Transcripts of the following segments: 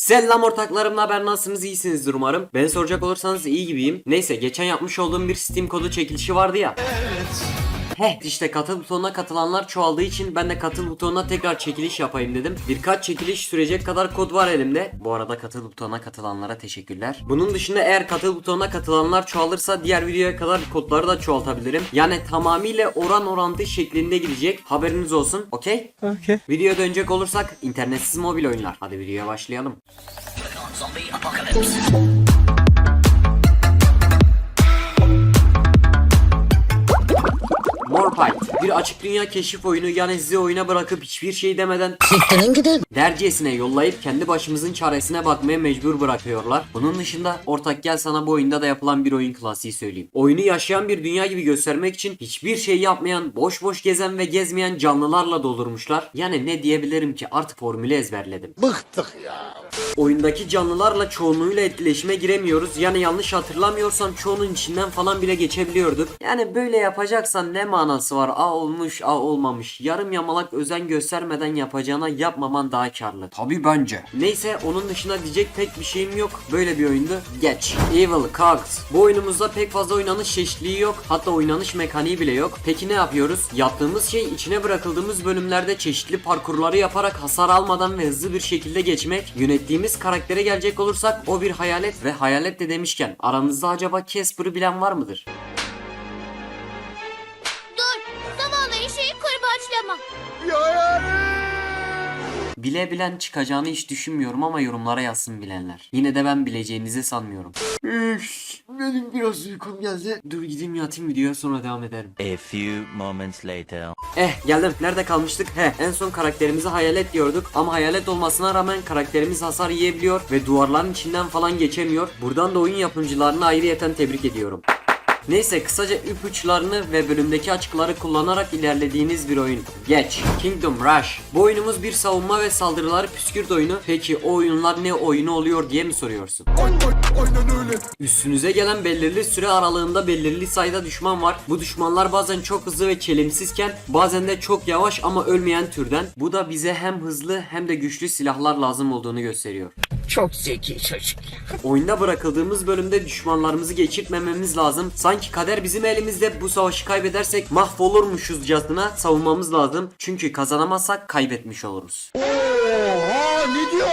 Selam ortaklarım ne haber nasılsınız iyisinizdir umarım. Beni soracak olursanız iyi gibiyim. Neyse geçen yapmış olduğum bir Steam kodu çekilişi vardı ya. Heh işte katıl butonuna katılanlar çoğaldığı için ben de katıl butonuna tekrar çekiliş yapayım dedim. Birkaç çekiliş sürecek kadar kod var elimde. Bu arada katıl butonuna katılanlara teşekkürler. Bunun dışında eğer katıl butonuna katılanlar çoğalırsa diğer videoya kadar kodları da çoğaltabilirim. Yani tamamıyla oran orantı şeklinde gidecek. Haberiniz olsun. Okey? Okay. Videoya dönecek olursak internetsiz mobil oyunlar. Hadi videoya başlayalım. Zombie apocalypse. Morpite bir açık dünya keşif oyunu yani sizi oyuna bırakıp hiçbir şey demeden Siktirin gidin. dercesine yollayıp kendi başımızın çaresine bakmaya mecbur bırakıyorlar. Bunun dışında ortak gel sana bu oyunda da yapılan bir oyun klasiği söyleyeyim. Oyunu yaşayan bir dünya gibi göstermek için hiçbir şey yapmayan, boş boş gezen ve gezmeyen canlılarla doldurmuşlar. Yani ne diyebilirim ki artık formülü ezberledim. Bıktık ya. Oyundaki canlılarla çoğunluğuyla etkileşime giremiyoruz. Yani yanlış hatırlamıyorsam çoğunun içinden falan bile geçebiliyorduk. Yani böyle yapacaksan ne manası var? A olmuş, A olmamış. Yarım yamalak özen göstermeden yapacağına yapmaman daha karlı. Tabi bence. Neyse onun dışında diyecek pek bir şeyim yok. Böyle bir oyundu. Geç. Evil Cogs. Bu oyunumuzda pek fazla oynanış çeşitliliği yok. Hatta oynanış mekaniği bile yok. Peki ne yapıyoruz? Yaptığımız şey içine bırakıldığımız bölümlerde çeşitli parkurları yaparak hasar almadan ve hızlı bir şekilde geçmek. Yönettiğimiz karaktere gelecek olursak o bir hayalet ve hayalet de demişken aranızda acaba Casper'ı bilen var mıdır? Bile bilen çıkacağını hiç düşünmüyorum ama yorumlara yazsın bilenler. Yine de ben bileceğinizi sanmıyorum. Üf, benim biraz uykum geldi. Dur gideyim yatayım videoya sonra devam ederim. A few moments later. Eh geldim. Nerede kalmıştık? He en son karakterimizi hayalet diyorduk. Ama hayalet olmasına rağmen karakterimiz hasar yiyebiliyor ve duvarların içinden falan geçemiyor. Buradan da oyun yapımcılarını ayrıyeten tebrik ediyorum. Neyse kısaca ipuçlarını ve bölümdeki açıkları kullanarak ilerlediğiniz bir oyun. Geç. Kingdom Rush. Bu oyunumuz bir savunma ve saldırıları püskürt oyunu. Peki o oyunlar ne oyunu oluyor diye mi soruyorsun? Üstünüze gelen belirli süre aralığında belirli sayıda düşman var. Bu düşmanlar bazen çok hızlı ve çelimsizken bazen de çok yavaş ama ölmeyen türden. Bu da bize hem hızlı hem de güçlü silahlar lazım olduğunu gösteriyor. Çok zeki çocuk. Oyunda bırakıldığımız bölümde düşmanlarımızı geçirtmememiz lazım. Sanki kader bizim elimizde bu savaşı kaybedersek mahvolurmuşuzcasına savunmamız lazım. Çünkü kazanamazsak kaybetmiş oluruz. Oha ne diyor?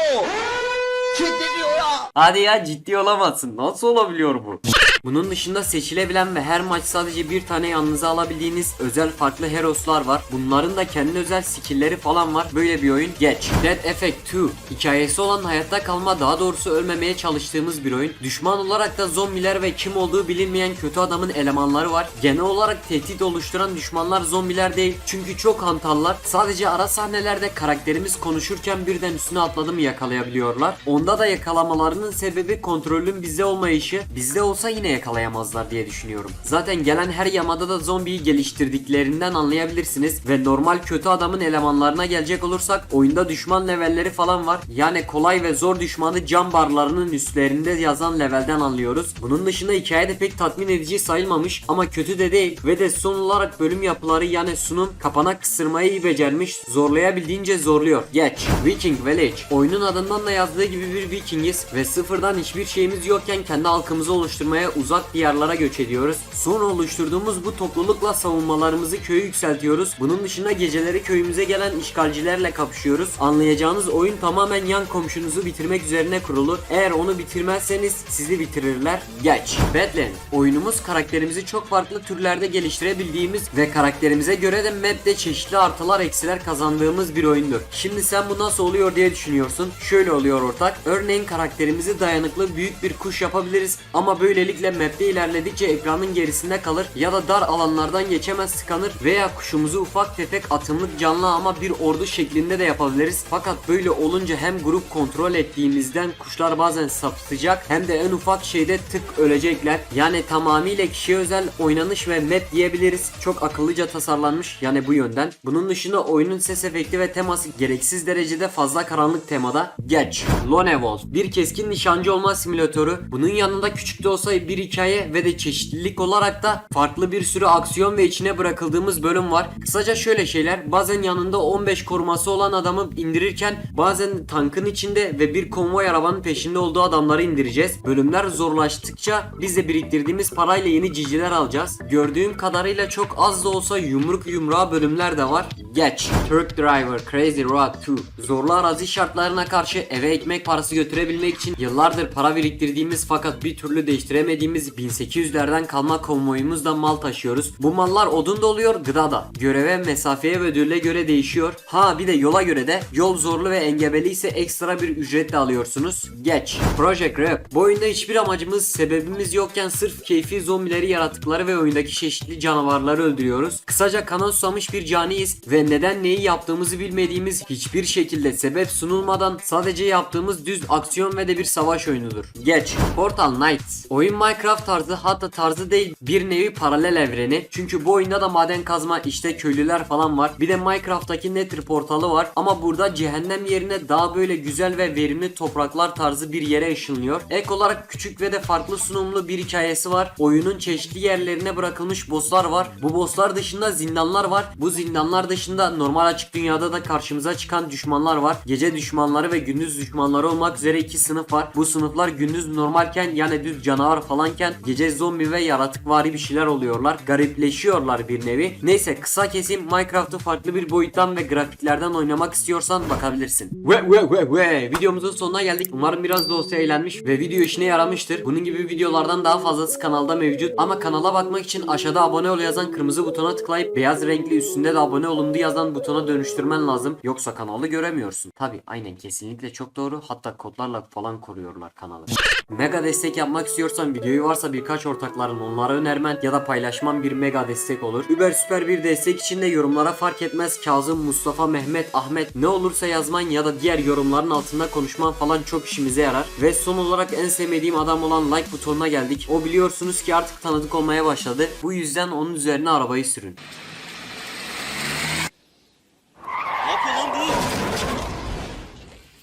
Ne diyor ya? Hadi ya ciddi olamazsın. Nasıl olabiliyor bu? Bunun dışında seçilebilen ve her maç sadece bir tane yanınıza alabildiğiniz özel farklı heroslar var. Bunların da kendi özel skillleri falan var. Böyle bir oyun geç. Dead Effect 2. Hikayesi olan hayatta kalma daha doğrusu ölmemeye çalıştığımız bir oyun. Düşman olarak da zombiler ve kim olduğu bilinmeyen kötü adamın elemanları var. Genel olarak tehdit oluşturan düşmanlar zombiler değil. Çünkü çok hantallar. Sadece ara sahnelerde karakterimiz konuşurken birden üstüne atladım yakalayabiliyorlar. Onda da yakalamalarının sebebi kontrolün bizde olmayışı. Bizde olsa yine yakalayamazlar diye düşünüyorum. Zaten gelen her yamada da zombiyi geliştirdiklerinden anlayabilirsiniz ve normal kötü adamın elemanlarına gelecek olursak oyunda düşman levelleri falan var. Yani kolay ve zor düşmanı cam barlarının üstlerinde yazan levelden anlıyoruz. Bunun dışında hikaye de pek tatmin edici sayılmamış ama kötü de değil ve de son olarak bölüm yapıları yani sunum kapana kısırmayı iyi becermiş zorlayabildiğince zorluyor. Geç. Viking Village. Oyunun adından da yazdığı gibi bir Vikingiz ve sıfırdan hiçbir şeyimiz yokken kendi halkımızı oluşturmaya uzak diyarlara göç ediyoruz. Sonra oluşturduğumuz bu toplulukla savunmalarımızı köyü yükseltiyoruz. Bunun dışında geceleri köyümüze gelen işgalcilerle kapışıyoruz. Anlayacağınız oyun tamamen yan komşunuzu bitirmek üzerine kurulu. Eğer onu bitirmezseniz sizi bitirirler. Geç. Badland. Oyunumuz karakterimizi çok farklı türlerde geliştirebildiğimiz ve karakterimize göre de map'te çeşitli artılar eksiler kazandığımız bir oyundur. Şimdi sen bu nasıl oluyor diye düşünüyorsun. Şöyle oluyor ortak. Örneğin karakterimizi dayanıklı büyük bir kuş yapabiliriz ama böylelikle map'te ilerledikçe ekranın gerisinde kalır ya da dar alanlardan geçemez tıkanır veya kuşumuzu ufak tefek atımlık canlı ama bir ordu şeklinde de yapabiliriz. Fakat böyle olunca hem grup kontrol ettiğimizden kuşlar bazen sapıtacak hem de en ufak şeyde tık ölecekler. Yani tamamıyla kişiye özel oynanış ve map diyebiliriz. Çok akıllıca tasarlanmış yani bu yönden. Bunun dışında oyunun ses efekti ve teması gereksiz derecede fazla karanlık temada. Geç. Lone Wolf. Bir keskin nişancı olma simülatörü. Bunun yanında küçük de olsa bir bir hikaye ve de çeşitlilik olarak da farklı bir sürü aksiyon ve içine bırakıldığımız bölüm var. Kısaca şöyle şeyler bazen yanında 15 koruması olan adamı indirirken bazen tankın içinde ve bir konvoy arabanın peşinde olduğu adamları indireceğiz. Bölümler zorlaştıkça biz de biriktirdiğimiz parayla yeni ciciler alacağız. Gördüğüm kadarıyla çok az da olsa yumruk yumruğa bölümler de var. Geç. Truck Driver Crazy Road 2 Zorlu arazi şartlarına karşı eve ekmek parası götürebilmek için yıllardır para biriktirdiğimiz fakat bir türlü değiştiremediğimiz 1800'lerden kalma konvoyumuzla mal taşıyoruz. Bu mallar odun da oluyor, gıda da. Göreve, mesafeye ve ödülle göre değişiyor. Ha bir de yola göre de yol zorlu ve engebeli ise ekstra bir ücret de alıyorsunuz. Geç. Project Rap. Bu oyunda hiçbir amacımız, sebebimiz yokken sırf keyfi zombileri, yaratıkları ve oyundaki çeşitli canavarları öldürüyoruz. Kısaca kana susamış bir caniyiz ve neden neyi yaptığımızı bilmediğimiz hiçbir şekilde sebep sunulmadan sadece yaptığımız düz aksiyon ve de bir savaş oyunudur. Geç. Portal Knights. Oyun Minecraft tarzı hatta tarzı değil bir nevi paralel evreni. Çünkü bu oyunda da maden kazma işte köylüler falan var. Bir de Minecraft'taki Nether portalı var. Ama burada cehennem yerine daha böyle güzel ve verimli topraklar tarzı bir yere ışınlıyor. Ek olarak küçük ve de farklı sunumlu bir hikayesi var. Oyunun çeşitli yerlerine bırakılmış bosslar var. Bu bosslar dışında zindanlar var. Bu zindanlar dışında normal açık dünyada da karşımıza çıkan düşmanlar var. Gece düşmanları ve gündüz düşmanları olmak üzere iki sınıf var. Bu sınıflar gündüz normalken yani düz canavar falanken gece zombi ve yaratıkvari bir şeyler oluyorlar. Garipleşiyorlar bir nevi. Neyse kısa kesim Minecraft'ı farklı bir boyuttan ve grafiklerden oynamak istiyorsan bakabilirsin. Ve ve ve ve videomuzun sonuna geldik. Umarım biraz da olsa eğlenmiş ve video işine yaramıştır. Bunun gibi videolardan daha fazlası kanalda mevcut. Ama kanala bakmak için aşağıda abone ol yazan kırmızı butona tıklayıp beyaz renkli üstünde de abone olundu yazan butona dönüştürmen lazım. Yoksa kanalı göremiyorsun. Tabi aynen kesinlikle çok doğru. Hatta kodlarla falan koruyorlar kanalı. Mega destek yapmak istiyorsan videoyu varsa birkaç ortakların onlara önermen ya da paylaşman bir mega destek olur. Über süper bir destek için de yorumlara fark etmez Kazım, Mustafa, Mehmet, Ahmet ne olursa yazman ya da diğer yorumların altında konuşman falan çok işimize yarar. Ve son olarak en sevmediğim adam olan like butonuna geldik. O biliyorsunuz ki artık tanıdık olmaya başladı. Bu yüzden onun üzerine arabayı sürün.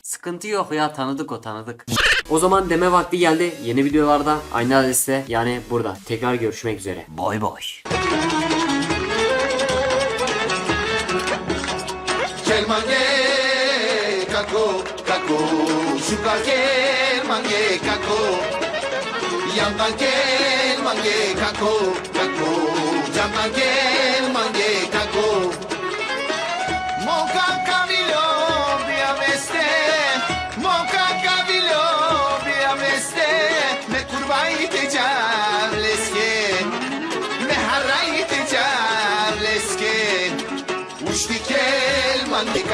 Sıkıntı yok ya tanıdık o tanıdık. O zaman deme vakti geldi. Yeni videolarda aynı adreste yani burada. Tekrar görüşmek üzere. Bay bay. Kelmanye kako kako kako Yandan kelmanye kako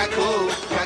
Coca-Cola